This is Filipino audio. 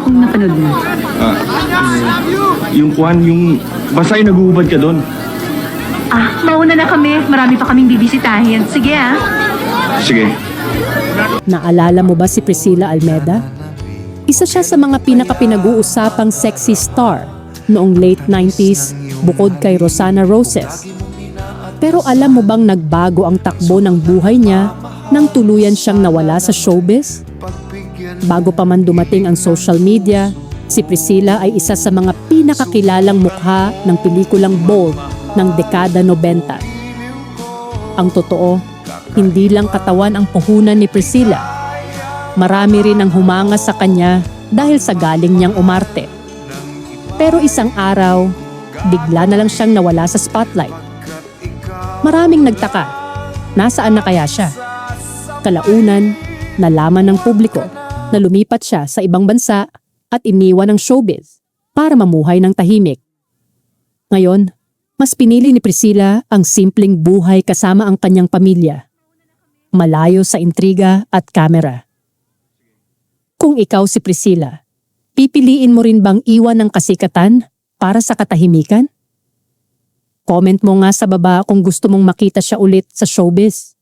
kung napanood mo. Ah, eh, yung kwan, yung basay naguhubad ka doon. Ah, mauna na kami. Marami pa kaming bibisitahin. Sige ah. Sige. Naalala mo ba si Priscilla Almeda? Isa siya sa mga pinaka-pinag-uusapang sexy star noong late 90s bukod kay Rosana Roses. Pero alam mo bang nagbago ang takbo ng buhay niya nang tuluyan siyang nawala sa showbiz? Bago pa man dumating ang social media, si Priscilla ay isa sa mga pinakakilalang mukha ng pelikulang Bold ng dekada 90. Ang totoo, hindi lang katawan ang puhunan ni Priscilla. Marami rin ang humanga sa kanya dahil sa galing niyang umarte. Pero isang araw, bigla na lang siyang nawala sa spotlight. Maraming nagtaka, nasaan na kaya siya? Kalaunan, nalaman ng publiko na lumipat siya sa ibang bansa at iniwan ng showbiz para mamuhay ng tahimik. Ngayon, mas pinili ni Priscilla ang simpleng buhay kasama ang kanyang pamilya. Malayo sa intriga at kamera. Kung ikaw si Priscilla, pipiliin mo rin bang iwan ng kasikatan para sa katahimikan? Comment mo nga sa baba kung gusto mong makita siya ulit sa showbiz.